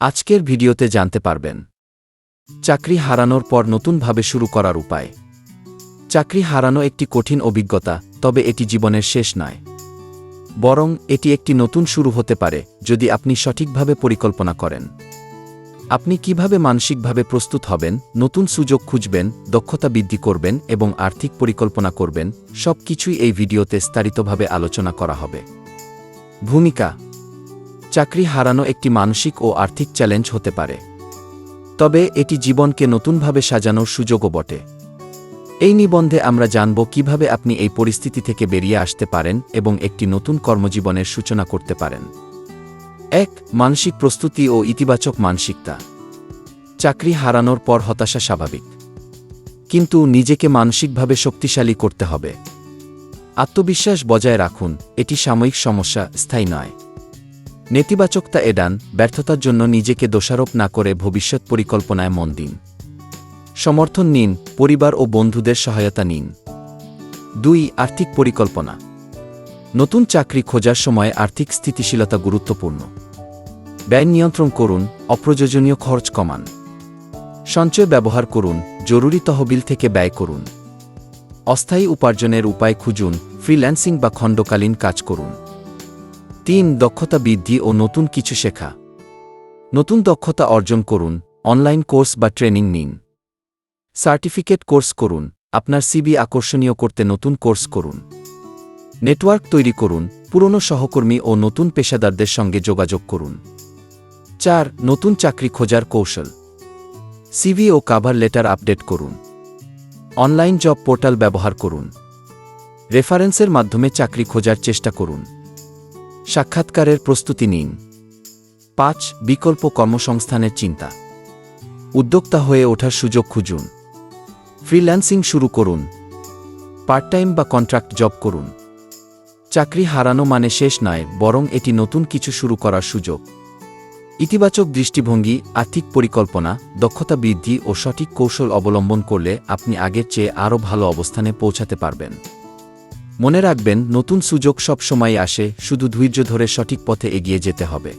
আজকের ভিডিওতে জানতে পারবেন। চাকরি হারানোর পর নতুনভাবে শুরু করার উপায়। চাকরি হারানো একটি কঠিন অভিজ্ঞতা, তবে এটি জীবনের শেষ নয়। বরং এটি একটি নতুন শুরু হতে পারে, যদি আপনি সঠিকভাবে পরিকল্পনা করেন। আপনি কীভাবে মানসিকভাবে প্রস্তুত হবেন, নতুন সুযোগ খুঁজবেন, দক্ষতা বৃদ্ধি করবেন এবং আর্থিক পরিকল্পনা করবেন সব কিছুই এই ভিডিওতে স্তারিতভাবে আলোচনা করা হবে। ভূমিকা চাকরি হারানো একটি মানসিক ও আর্থিক চ্যালেঞ্জ হতে পারে। তবে এটি জীবনকে নতুনভাবে সাজানোর সুযোগও বটে। এই নিবন্ধে আমরা জানব কীভাবে আপনি এই পরিস্থিতি থেকে বেরিয়ে আসতে পারেন এবং একটি নতুন কর্মজীবনের সূচনা করতে পারেন। এক, মানসিক প্রস্তুতি ও ইতিবাচক মানসিকতা। চাকরি হারানোর পর হতাশা স্বাভাবিক। কিন্তু নিজেকে মানসিকভাবে শক্তিশালী করতে হবে। আত্মবিশ্বাস বজায় রাখুন, এটি সাময়িক সমস্যা, স্থায়ী নয়। নেতিবাচকতা এডান, ব্যর্থতার জন্য নিজেকে দোষারোপ না করে ভবিষ্যৎ পরিকল্পনায় মন দিন। সমর্থন নিন, পরিবার ও বন্ধুদের সহায়তা নিন। দুই, আর্থিক পরিকল্পনা। নতুন চাকরি খোঁজার সময় আর্থিক স্থিতিশীলতা গুরুত্বপূর্ণ। ব্যয় নিয়ন্ত্রণ করুন, অপ্রয়োজনীয় খরচ কমান। সঞ্চয় ব্যবহার করুন, জরুরি তহবিল থেকে ব্যয় করুন। অস্থায়ী উপার্জনের উপায় খুঁজুন, ফ্রিল্যান্সিং বা খণ্ডকালীন কাজ করুন। তিন দক্ষতা বৃদ্ধি ও নতুন কিছু শেখা। নতুন দক্ষতা অর্জন করুন, অনলাইন কোর্স বা ট্রেনিং নিন। সার্টিফিকেট কোর্স করুন, আপনার সিবি আকর্ষণীয় করতে নতুন কোর্স করুন। নেটওয়ার্ক তৈরি করুন, পুরনো সহকর্মী ও নতুন পেশাদারদের সঙ্গে যোগাযোগ করুন। চার, নতুন চাকরি খোঁজার কৌশল। সিভি ও কাভার লেটার আপডেট করুন। অনলাইন জব পোর্টাল ব্যবহার করুন। রেফারেন্সের মাধ্যমে চাকরি খোঁজার চেষ্টা করুন। সাক্ষাৎকারের প্রস্তুতি নিন। পাঁচ, বিকল্প কর্মসংস্থানের চিন্তা। উদ্যোক্তা হয়ে ওঠার সুযোগ খুঁজুন। ফ্রিল্যান্সিং শুরু করুন। পার্ট টাইম বা কন্ট্রাক্ট জব করুন। চাকরি হারানো মানে শেষ নয়, বরং এটি নতুন কিছু শুরু করার সুযোগ। ইতিবাচক দৃষ্টিভঙ্গি, আর্থিক পরিকল্পনা, দক্ষতা বৃদ্ধি ও সঠিক কৌশল অবলম্বন করলে আপনি আগের চেয়ে আরও ভালো অবস্থানে পৌঁছাতে পারবেন। মনে রাখবেন, নতুন সুযোগ সব সময় আসে, শুধু ধৈর্য ধরে সঠিক পথে এগিয়ে যেতে হবে।